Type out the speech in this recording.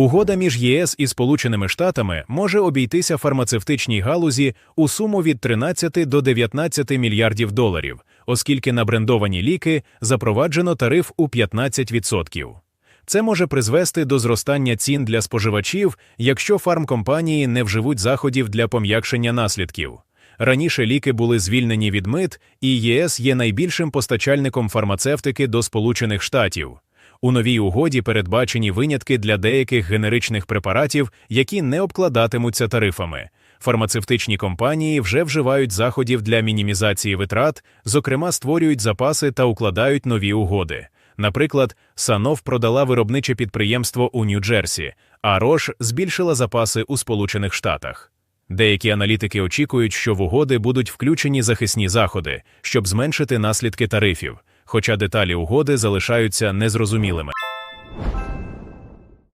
Угода між ЄС і Сполученими Штатами може обійтися фармацевтичній галузі у суму від 13 до 19 мільярдів доларів, оскільки на брендовані ліки запроваджено тариф у 15%. Це може призвести до зростання цін для споживачів, якщо фармкомпанії не вживуть заходів для пом'якшення наслідків. Раніше ліки були звільнені від мит, і ЄС є найбільшим постачальником фармацевтики до Сполучених Штатів. У новій угоді передбачені винятки для деяких генеричних препаратів, які не обкладатимуться тарифами. Фармацевтичні компанії вже вживають заходів для мінімізації витрат, зокрема створюють запаси та укладають нові угоди. Наприклад, Санов продала виробниче підприємство у Нью-Джерсі, а Рош збільшила запаси у Сполучених Штатах. Деякі аналітики очікують, що в угоди будуть включені захисні заходи, щоб зменшити наслідки тарифів, хоча деталі угоди залишаються незрозумілими.